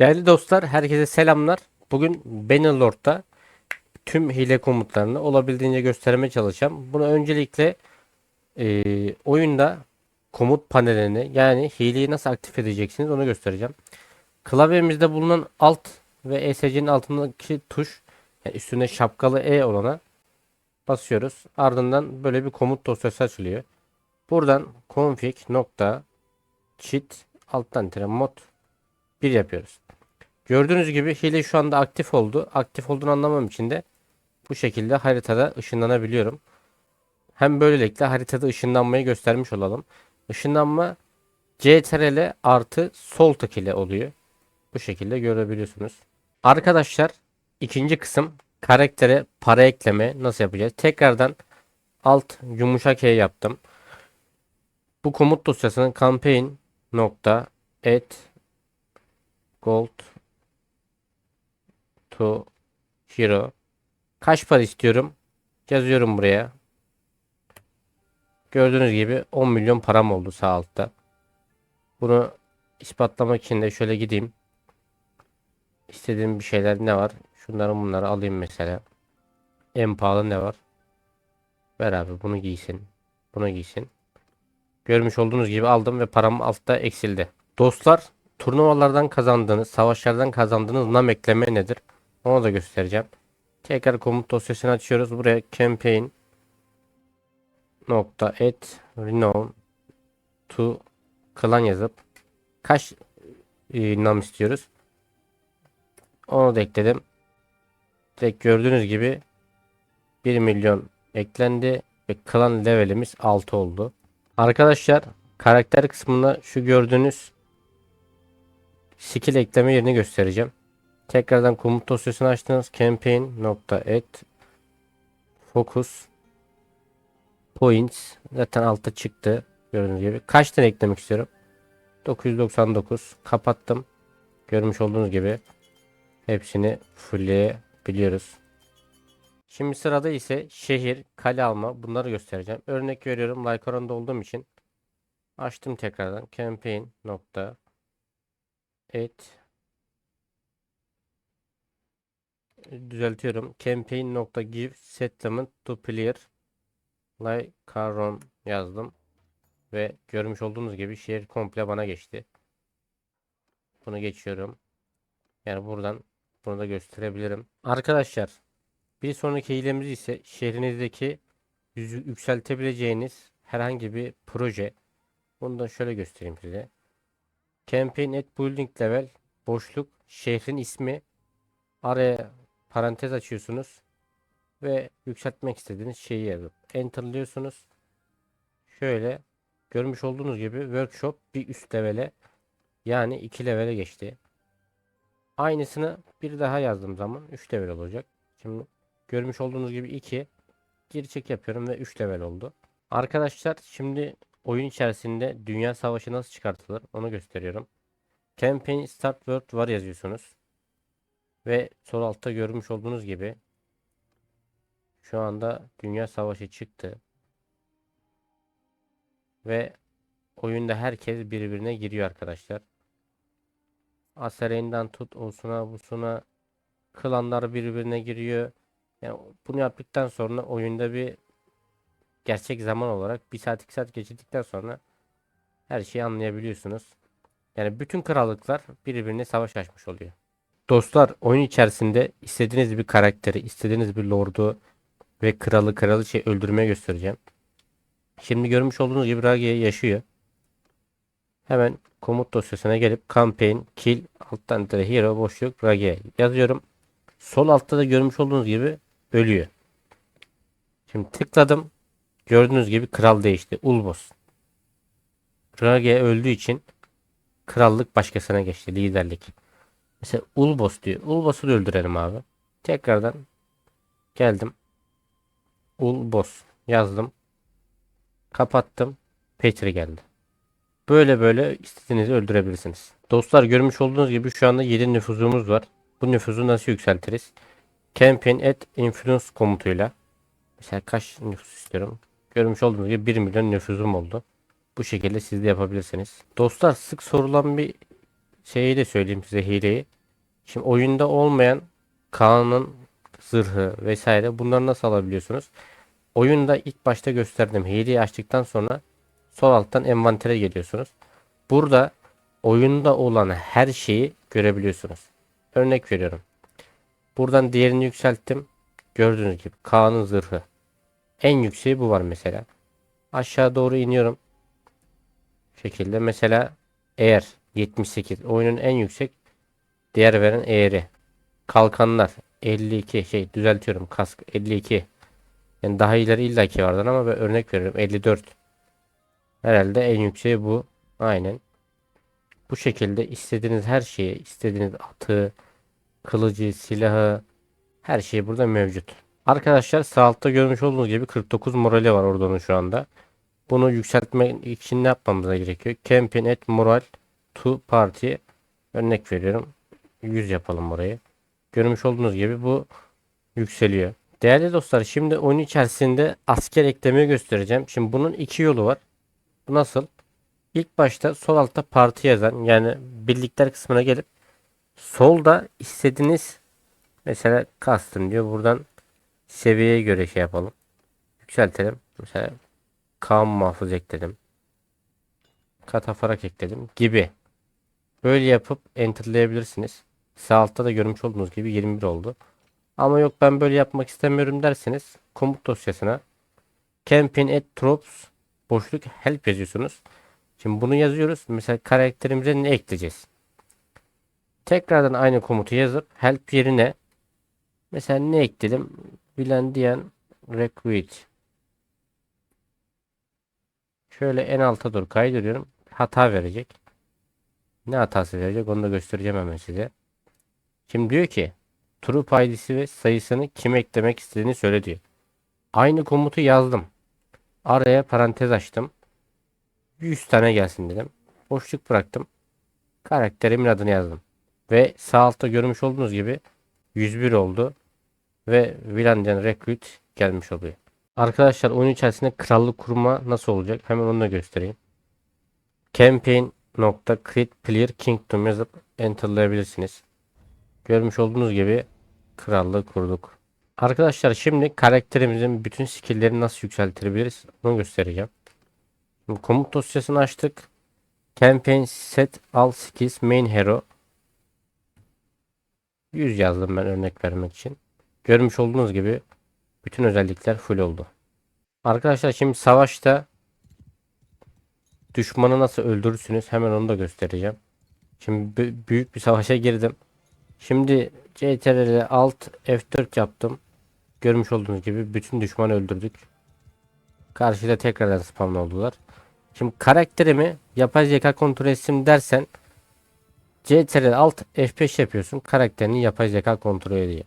Değerli dostlar, herkese selamlar. Bugün Bannerlord'da tüm hile komutlarını olabildiğince göstermeye çalışacağım. Bunu öncelikle e, oyunda komut panelini yani hileyi nasıl aktif edeceksiniz onu göstereceğim. Klavyemizde bulunan Alt ve ESC'nin altındaki tuş yani üstünde şapkalı E olana basıyoruz. Ardından böyle bir komut dosyası açılıyor. Buradan config nokta cheat alttan tire mod 1 yapıyoruz. Gördüğünüz gibi hile şu anda aktif oldu. Aktif olduğunu anlamam için de bu şekilde haritada ışınlanabiliyorum. Hem böylelikle haritada ışınlanmayı göstermiş olalım. Işınlanma CTRL artı sol tık ile oluyor. Bu şekilde görebiliyorsunuz. Arkadaşlar ikinci kısım karaktere para ekleme nasıl yapacağız? Tekrardan alt yumuşak E yaptım. Bu komut dosyasının campaign nokta gold to hero kaç para istiyorum? Yazıyorum buraya. Gördüğünüz gibi 10 milyon param oldu sağ altta. Bunu ispatlamak için de şöyle gideyim. İstediğim bir şeyler ne var? Şunları bunları alayım mesela. En pahalı ne var? Ver abi bunu giysin. Bunu giysin. Görmüş olduğunuz gibi aldım ve param altta eksildi. Dostlar turnuvalardan kazandığınız, savaşlardan kazandığınız nam ekleme nedir? Onu da göstereceğim. Tekrar komut dosyasını açıyoruz. Buraya campaign nokta add renown to clan yazıp kaç e, nam istiyoruz? Onu da ekledim. Direkt gördüğünüz gibi 1 milyon eklendi ve clan levelimiz 6 oldu. Arkadaşlar karakter kısmında şu gördüğünüz skill ekleme yerini göstereceğim. Tekrardan komut dosyasını açtınız. Campaign nokta add focus points zaten altta çıktı. Gördüğünüz gibi. Kaç tane eklemek istiyorum? 999 kapattım. Görmüş olduğunuz gibi hepsini fullleyebiliyoruz. Şimdi sırada ise şehir, kale alma bunları göstereceğim. Örnek veriyorum Lycoran'da olduğum için açtım tekrardan campaign nokta düzeltiyorum. Campaign nokta give settlement to player Lycaron yazdım. Ve görmüş olduğunuz gibi şehir komple bana geçti. Bunu geçiyorum. Yani buradan bunu da gösterebilirim. Arkadaşlar bir sonraki hilemiz ise şehrinizdeki yükseltebileceğiniz herhangi bir proje. Bunu da şöyle göstereyim size. Campaign at building level boşluk şehrin ismi araya parantez açıyorsunuz ve yükseltmek istediğiniz şeyi yazıp enterlıyorsunuz. Şöyle görmüş olduğunuz gibi workshop bir üst levele yani 2 levele geçti. Aynısını bir daha yazdığım zaman 3 level olacak. Şimdi görmüş olduğunuz gibi 2 geri çek yapıyorum ve 3 level oldu. Arkadaşlar şimdi oyun içerisinde dünya savaşı nasıl çıkartılır onu gösteriyorum. Campaign Start World var yazıyorsunuz. Ve sol altta görmüş olduğunuz gibi şu anda dünya savaşı çıktı. Ve oyunda herkes birbirine giriyor arkadaşlar. Asereyn'den tut olsuna busuna klanlar birbirine giriyor. Yani bunu yaptıktan sonra oyunda bir gerçek zaman olarak 1 saat 2 saat geçirdikten sonra her şeyi anlayabiliyorsunuz. Yani bütün krallıklar birbirine savaş açmış oluyor. Dostlar oyun içerisinde istediğiniz bir karakteri, istediğiniz bir lordu ve kralı kraliçeyi öldürmeye göstereceğim. Şimdi görmüş olduğunuz gibi Rage yaşıyor. Hemen komut dosyasına gelip campaign kill alttan tire hero boşluk Rage yazıyorum. Sol altta da görmüş olduğunuz gibi ölüyor. Şimdi tıkladım. Gördüğünüz gibi kral değişti. Ulbos. Rage öldüğü için krallık başkasına geçti. Liderlik. Mesela Ulbos diyor. Ulbos'u da öldürelim abi. Tekrardan geldim. Ulbos yazdım. Kapattım. Petri geldi. Böyle böyle istediğinizi öldürebilirsiniz. Dostlar görmüş olduğunuz gibi şu anda 7 nüfuzumuz var. Bu nüfuzu nasıl yükseltiriz? Campaign at influence komutuyla. Mesela kaç nüfus istiyorum? Görmüş olduğunuz gibi 1 milyon nüfuzum oldu. Bu şekilde siz de yapabilirsiniz. Dostlar sık sorulan bir şeyi de söyleyeyim size hileyi. Şimdi oyunda olmayan Kaan'ın zırhı vesaire bunları nasıl alabiliyorsunuz? Oyunda ilk başta gösterdim. Hileyi açtıktan sonra sol alttan envantere geliyorsunuz. Burada oyunda olan her şeyi görebiliyorsunuz. Örnek veriyorum. Buradan diğerini yükselttim. Gördüğünüz gibi Kaan'ın zırhı. En yükseği bu var mesela. Aşağı doğru iniyorum. Şekilde mesela eğer 78 oyunun en yüksek değer veren eğri. Kalkanlar 52 şey düzeltiyorum kask 52. Yani daha ileri illaki vardır ama ben örnek veriyorum 54. Herhalde en yükseği bu. Aynen. Bu şekilde istediğiniz her şeyi, istediğiniz atı, kılıcı, silahı, her şey burada mevcut. Arkadaşlar sağ altta görmüş olduğunuz gibi 49 morali var oradanın şu anda. Bunu yükseltmek için ne yapmamıza gerekiyor? Campaign at moral to party. Örnek veriyorum. 100 yapalım burayı. Görmüş olduğunuz gibi bu yükseliyor. Değerli dostlar şimdi oyun içerisinde asker eklemeyi göstereceğim. Şimdi bunun iki yolu var. Bu nasıl? İlk başta sol altta parti yazan yani birlikler kısmına gelip solda istediğiniz mesela custom diyor. Buradan seviyeye göre şey yapalım. Yükseltelim. Mesela Kaan muhafız ekledim. Katafarak ekledim gibi. Böyle yapıp enterlayabilirsiniz. Sağ altta da görmüş olduğunuz gibi 21 oldu. Ama yok ben böyle yapmak istemiyorum derseniz komut dosyasına campaign at troops boşluk help yazıyorsunuz. Şimdi bunu yazıyoruz. Mesela karakterimize ne ekleyeceğiz? Tekrardan aynı komutu yazıp help yerine mesela ne ekledim? Bilen diyen recruit. Şöyle en alta doğru kaydırıyorum. Hata verecek. Ne hatası verecek onu da göstereceğim hemen size. Şimdi diyor ki Troop ID'si ve sayısını kime eklemek istediğini söyle diyor. Aynı komutu yazdım. Araya parantez açtım. 100 tane gelsin dedim. Boşluk bıraktım. Karakterimin adını yazdım. Ve sağ altta görmüş olduğunuz gibi 101 oldu. Ve Villandian Recruit gelmiş oluyor. Arkadaşlar oyun içerisinde krallık kurma nasıl olacak? Hemen onu da göstereyim. Campaign nokta create player kingdom yazıp enterlayabilirsiniz. Görmüş olduğunuz gibi krallığı kurduk. Arkadaşlar şimdi karakterimizin bütün skill'lerini nasıl yükseltebiliriz onu göstereceğim. Şimdi komut dosyasını açtık. Campaign set all skills main hero 100 yazdım ben örnek vermek için. Görmüş olduğunuz gibi bütün özellikler full oldu. Arkadaşlar şimdi savaşta düşmanı nasıl öldürürsünüz hemen onu da göstereceğim. Şimdi bü- büyük bir savaşa girdim. Şimdi CTRL alt F4 yaptım. Görmüş olduğunuz gibi bütün düşmanı öldürdük. Karşıda tekrardan spawn oldular. Şimdi karakterimi yapay zeka kontrol etsin dersen CTRL alt F5 yapıyorsun. Karakterini yapay zeka kontrol ediyor.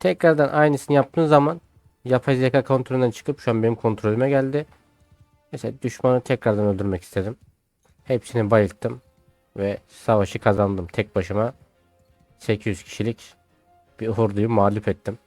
Tekrardan aynısını yaptığın zaman yapay zeka kontrolünden çıkıp şu an benim kontrolüme geldi. Mesela düşmanı tekrardan öldürmek istedim. Hepsini bayılttım ve savaşı kazandım tek başıma. 800 kişilik bir orduyu mağlup ettim.